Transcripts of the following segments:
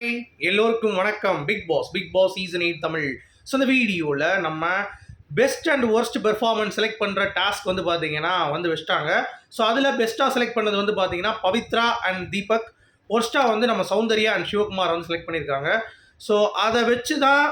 எல்லோருக்கும் வணக்கம். Bigg Boss Bigg Boss season eight Tamil. So இந்த வீடியோவில் நம்ம best and worst performance select பண்ணுற டாஸ்க் வந்து பார்த்தீங்கன்னா வந்து வச்சிட்டாங்க. ஸோ அதில் பெஸ்ட்டாக செலக்ட் பண்ணது வந்து பார்த்தீங்கன்னா பவித்ரா அண்ட் தீபக். ஒர்ஸ்ட்டாக வந்து நம்ம சௌந்தர்யா அண்ட் சிவகுமார் வந்து செலக்ட் பண்ணியிருக்காங்க ஸோ அதை வச்சு தான்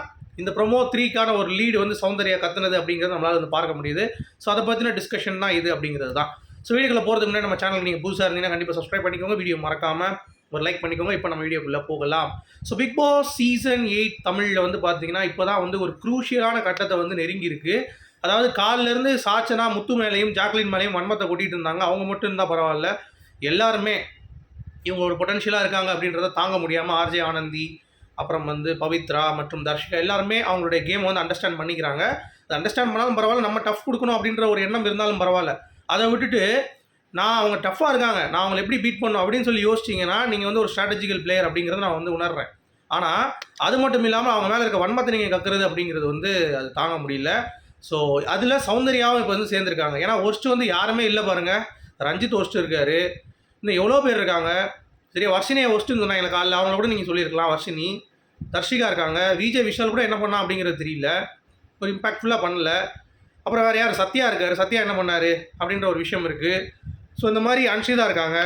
இந்த ப்ரொமோ த்ரீக்கான ஒரு லீடு வந்து சௌந்தர்யா கத்துனது அப்படிங்கிறது நம்மளால் வந்து பார்க்க முடியுது. ஸோ அதை பற்றின டிஸ்கஷன் தான் இது அப்படிங்கிறது தான் ஸோ வீடியோக்குள்ள போகிறதுக்கு முன்னாடி நம்ம சேனலுக்கு நீங்கள் புதுசாக இருந்தீங்கன்னா கண்டிப்பாக சப்ஸ்கிரைப் பண்ணிக்கோங்க. வீடியோ மறக்காமல் ஒரு லைக் பண்ணிக்கோங்க. இப்போ நம்ம வீடியோக்குள்ளே போகலாம். So Bigg Boss season eight தமிழில் வந்து பார்த்தீங்கன்னா இப்போ தான் வந்து ஒரு குரூஷியலான கட்டத்தை வந்து நெருங்கி இருக்கு அதாவது காலிலேருந்து சாச்சனா முத்து மேலேயும் ஜாக்லின் மேலேயும் வன்மத்தை கொட்டிகிட்டு இருந்தாங்க. அவங்க மட்டும் இருந்தால் பரவாயில்ல. எல்லாருமே இவங்க ஒரு பொட்டன்ஷியலாக இருக்காங்க அப்படின்றத தாங்க முடியாமல் ஆர்ஜே ஆனந்தி அப்புறம் வந்து பவித்ரா மற்றும் தர்ஷிகா எல்லாருமே அவங்களுடைய கேம் வந்து அண்டர்ஸ்டாண்ட் பண்ணிக்கிறாங்க. அதை அண்டர்ஸ்டாண்ட் பண்ணாலும் பரவாயில்ல. நம்ம டஃப் கொடுக்கணும் அப்படின்ற ஒரு எண்ணம் இருந்தாலும் பரவாயில்ல. அதை விட்டுட்டு நான் அவங்க டஃப்பாக இருக்காங்க. நான் அவங்களை எப்படி பீட் பண்ணும் அப்படின்னு சொல்லி யோசிச்சிங்கன்னா நீங்கள் வந்து ஒரு ஸ்ட்ராட்டஜிக்கல் பிளேயர் அப்படிங்கிறத நான் வந்து உணர்றேன். ஆனால் அது மட்டும் இல்லாமல் அவங்க மேலே இருக்க வன்மத்தை நீங்கள் கக்குறது அப்படிங்கிறது வந்து அது தாங்க முடியல. ஸோ அதில் சௌந்தர்யாவும் இப்போ வந்து சேர்ந்துருக்காங்க. ஏன்னா ஒஸ்ட்டு வந்து யாருமே இல்லை பாருங்கள் ரஞ்சித் ஒஸ்ட்டு இருக்காரு. இன்னும் எவ்வளோ பேர் இருக்காங்க? சரியா வர்ஷினியை ஒஸ்ட்டுன்னு சொன்னாங்க எனக்கு காலையில் அவங்கள கூட நீங்கள் சொல்லியிருக்கலாம். வர்ஷினி தர்ஷிகா இருக்காங்க. விஜய் விஷால் கூட என்ன பண்ணா அப்படிங்கிறது தெரியல. ஒரு இம்பாக்ட்ஃபுல்லாக பண்ணல. அப்புறம் வேறு யார்? சத்யா இருக்கார். சத்யா என்ன பண்ணார்? அப்படின்ற ஒரு விஷயம் இருக்குது ஸோ இந்த மாதிரி அன்ஷிதா இருக்காங்க.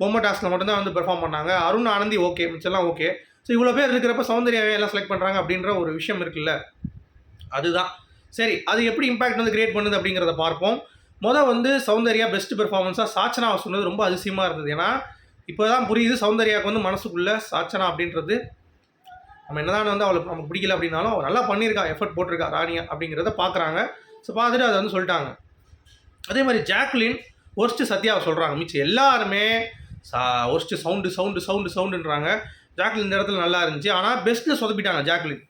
பொம்மை டாஸ்கில் மட்டும்தான் வந்து பெர்ஃபார்ம் பண்ணாங்க. அருண் ஆனந்தி ஓகே மிச்சம்லாம் ஓகே ஸோ இவ்வளோ பேர் இருக்கிறப்ப சௌந்தர்யாவே எல்லாம் செலக்ட் பண்ணுறாங்க அப்படின்ற ஒரு விஷயம் இருக்குல்ல. அதுதான். சரி அது எப்படி இம்பாக்ட் வந்து கிரியேட் பண்ணுது அப்படிங்கிறத பார்ப்போம். மொதல் வந்து சௌந்தர்யா பெஸ்ட் பெர்ஃபார்மன்ஸாக சாச்சனா சொன்னது ரொம்ப அதிசயமாக இருந்தது. ஏன்னா இப்போ தான் புரியுது சௌந்தர்யாவுக்கு வந்து மனசுக்குள்ளே சாச்சனா அப்படின்றது. நம்ம என்னதான் வந்து அவளுக்கு நமக்கு பிடிக்கல அப்படின்னாலும் அவள் நல்லா பண்ணியிருக்கா எஃபர்ட் போட்டிருக்கா ராணியா அப்படிங்கிறத பார்க்குறாங்க. ஸோ பார்த்துட்டு அதை வந்து சொல்லிட்டாங்க. அதே மாதிரி ஜாக்லின் ஒர்ஸ்ட்டு சத்யாவை சொல்கிறாங்க மிச்சம் எல்லாருமே சா ஒர்ஸ்ட்டு சவுண்டு சவுண்டு சவுண்டு சவுண்டுன்றாங்க ஜாக்லின் இந்த இடத்துல நல்லா இருந்துச்சு. ஆனால் பெஸ்ட்டில் சொதப்பிட்டாங்க ஜாக்லின்.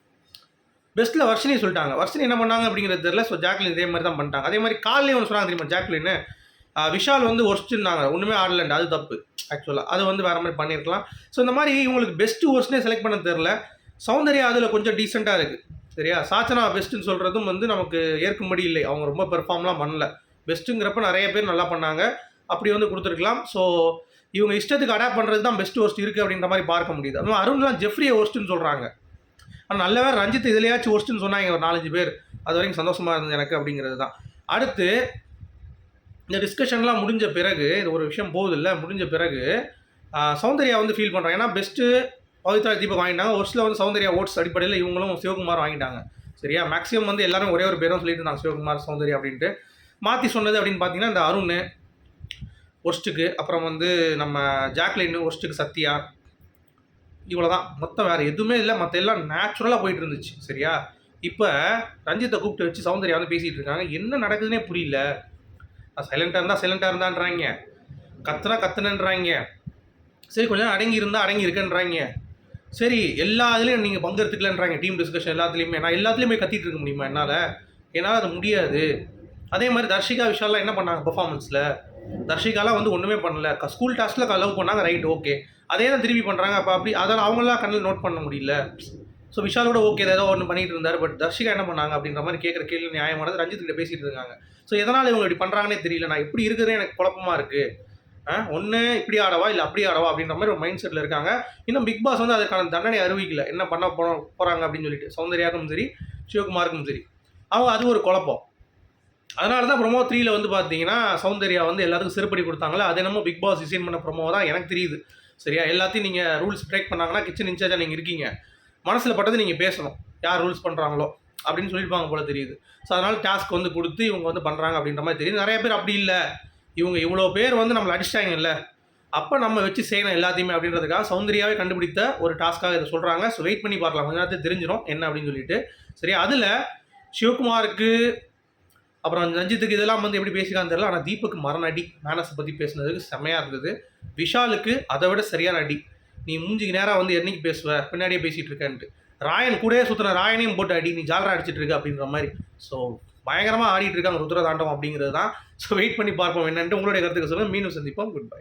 பெஸ்ட்டில் வர்ஷினி சொல்லிட்டாங்க. வர்ஷினி என்ன பண்ணாங்க அப்படிங்கிறது தெரியல. ஸோ ஜாக்லின் இதே மாதிரி தான் பண்ணிட்டாங்க. அதே மாதிரி காலையிலே ஒன்று சொன்னாங்க தெரியுமா ஜாக்லின்னு? விஷால் வந்து ஒர்ஸ்ட்டுன்னாங்க ஒன்றுமே ஆடலண்ட் அது தப்பு ஆக்சுவலாக அது வந்து வேறு மாதிரி பண்ணியிருக்கலாம். ஸோ இந்த மாதிரி இவங்களுக்கு பெஸ்ட்டு ஒர்ஸ்ட்னே செலக்ட் பண்ண தெரில சௌந்தர்யா அதில் கொஞ்சம் டீசெண்டாக இருக்குது சரியா? சாச்சனா பெஸ்ட்டுன்னு சொல்கிறதும் வந்து நமக்கு ஏற்கும்படி இல்லை. அவங்க ரொம்ப பெர்ஃபார்ம்லாம் பண்ணல. பெஸ்ட்டுங்கிறப்ப நிறைய பேர் நல்லா பண்ணாங்க. அப்படி வந்து கொடுத்துருக்கலாம். ஸோ இவங்க இஷ்டத்துக்கு அடாப்ட் பண்ணுறது தான் பெஸ்ட் ஒர்ஸ்ட் இருக்குது அப்படின்ற மாதிரி பார்க்க முடியுது. அதுவும் அருண்லாம் ஜெஃப்ரியை ஒர்ஸ்ட்டுன்னு சொல்கிறாங்க ஆனால் நல்ல வேறு ரஞ்சித் இதுலையாச்சும் ஒர்ஸ்ட்டுன்னு சொன்னாங்க ஒரு நாலஞ்சு பேர். அது வரைக்கும் சந்தோஷமாக இருந்தது எனக்கு அப்படிங்கிறது தான். அடுத்து இந்த டிஸ்கஷன்லாம் முடிஞ்ச பிறகு இது ஒரு விஷயம் போகுதில்ல முடிஞ்ச பிறகு சௌந்தர்யா வந்து ஃபீல் பண்ணுறாங்க ஏன்னா பெஸ்ட்டு பவித்ரா தீபக் வாங்கிட்டாங்க. ஒரு சில வந்து சௌந்தர்யா ஓட்ஸ் அடிப்படையில் இவங்களும் சிவகுமார் வாங்கிட்டாங்க. சரியா? மேக்ஸிமம் வந்து எல்லாரும் ஒரே ஒரு பேரும் சொல்லிட்டு இருந்தாங்க சிவகுமார் சௌந்தர்யா அப்படின்ட்டு. மாற்றி சொன்னது அப்படின்னு பார்த்தீங்கன்னா இந்த அருண் ஒர்ஸ்ட்டுக்கு அப்புறம் வந்து நம்ம ஜாக்லின் ஒர்ஸ்ட்டுக்கு சத்யா இவ்வளோ தான் மொத்தம் வேறு எதுவுமே இல்லை. மற்ற எல்லாம் நேச்சுரலாக போயிட்டு இருந்துச்சு. சரியா? இப்போ ரஞ்சித்தை கூப்பிட்டு வச்சு சௌந்தர்யா வந்து பேசிகிட்டு இருக்காங்க. என்ன நடக்குதுன்னே புரியல. சைலண்ட்டாக இருந்தால் சைலண்ட்டாக இருந்தான்றாங்க. கத்துனா கத்துனன்றாங்க. சரி கொஞ்சம் நேரம் அடங்கி இருந்தால் அடங்கி இருக்கன்றாங்க. சரி எல்லா இதுலேயும் நீங்கள் பங்கெடுத்துக்கலன்றாங்க. டீம் டிஸ்கஷன் எல்லாத்துலேயுமே. நான் எல்லாத்துலேயுமே கத்திட்டு இருக்க முடியுமா என்னால்? என்னால் அது முடியாது. அதே மாதிரி தர்ஷிகா விஷாலாம் என்ன பண்ணாங்க பெர்ஃபார்மன்ஸில் தர்ஷிகாலாம் வந்து ஒன்றுமே பண்ணல. ஸ்கூல் டாஸ்கில் லவ் பண்ணாங்க. ரைட் ஓகே அதே தான் திருப்பி பண்ணுறாங்க அப்போ அப்படி அதால் அவங்களாம் கண்ணில் நோட் பண்ண முடியல. ஸோ விஷாலோட ஓகே ஏதோ ஒன்று பண்ணிட்டு இருந்தார். பட் தர்ஷிகா என்ன பண்ணாங்க அப்படின்ற மாதிரி கேட்குற கேள்வி நியாயமானது ரஞ்சித் கிட்ட பேசிட்டு இருக்காங்க. ஸோ எதனால் இவங்க இப்படி பண்ணுறாங்கன்னே தெரியல. நான் எப்படி இருக்குதுன்னு எனக்கு குழப்பமாக இருக்குது ஒன்று இப்படி ஆடவா? இல்லை அப்படி ஆடவா? அப்படின்ற மாதிரி ஒரு மைண்ட் செட்டில் இருக்காங்க. இன்னும் பிக் பாஸ் வந்து அதுக்கான தண்டனை அறிவிக்கல. என்ன பண்ண போகிறாங்க அப்படின்னு சொல்லிட்டு. சௌந்தர்யாவுக்கும் சரி சிவகுமாருக்கும் சரி. அவங்க அது ஒரு குழப்பம். அதனால தான் ப்ரொமோ த்ரீல வந்து பார்த்தீங்கன்னா சௌந்தர்யா வந்து எல்லாத்துக்கும் செருப்படி கொடுத்தாங்களே அது என்னமோ பிக் பாஸ் டிசைன் பண்ண ப்ரொமோ தான் எனக்கு தெரியுது. சரியா? எல்லாத்தையும் நீங்கள் ரூல்ஸ் பிரேக் பண்ணாங்கன்னா கிச்சன் இன்சார்ஜாக நீங்கள் இருக்கீங்க. மனசில் பட்டது நீங்கள் பேசணும். யார் ரூல்ஸ் பண்ணுறாங்களோ அப்படின்னு சொல்லியிருப்பாங்க போல தெரியுது. ஸோ அதனால் டாஸ்க் வந்து கொடுத்து இவங்க வந்து பண்ணுறாங்க அப்படின்ற மாதிரி தெரியுது. நிறைய பேர் அப்படி இல்லை. இவங்க இவ்வளோ பேர் வந்து நம்மளை அடிச்சிட்டாங்கல்ல. அப்போ நம்ம வச்சு செய்யணும் எல்லாத்தையுமே அப்படின்றதுக்காக சௌந்தர்யாவே கண்டுபிடித்த ஒரு டாஸ்க்காக இதை சொல்கிறாங்க ஸோ வெயிட் பண்ணி பார்க்கலாம். கொஞ்ச நேரத்துக்கு தெரிஞ்சிடும் என்ன அப்படின்னு சொல்லிட்டு. சரி அதில் சிவகுமாருக்கு அப்புறம் ரஞ்சித்துக்கு இதெல்லாம் வந்து எப்படி பேசிக்கான்னு தெரியல ஆனால் தீபக்கு மரண அடி மேனஸை பற்றி பேசுனதுக்கு செமையாக இருந்தது. விஷாலுக்கு அதை விட சரியான அடி. நீ மூஞ்சிக்கு நேராக வந்து என்னைக்கு பேசுவ? பின்னாடியே பேசிகிட்டு இருக்கேன்ட்டு. ராயன் கூடயே சுற்றின ராயனையும் போட்டு அடி நீ ஜாலரா அடிச்சிட்டு இருக்க அப்படின்ற மாதிரி. ஸோ பயங்கரமாக ஆடிட்டு இருக்காங்க ருத்ரதாண்டம் அப்படிங்கிறது தான். ஸோ வெயிட் பண்ணி பார்ப்போம் என்னன்ட்டு உங்களுடைய கருத்துக்கு சொல்லுங்கள் மீண்டும் சந்திப்போம். Good bye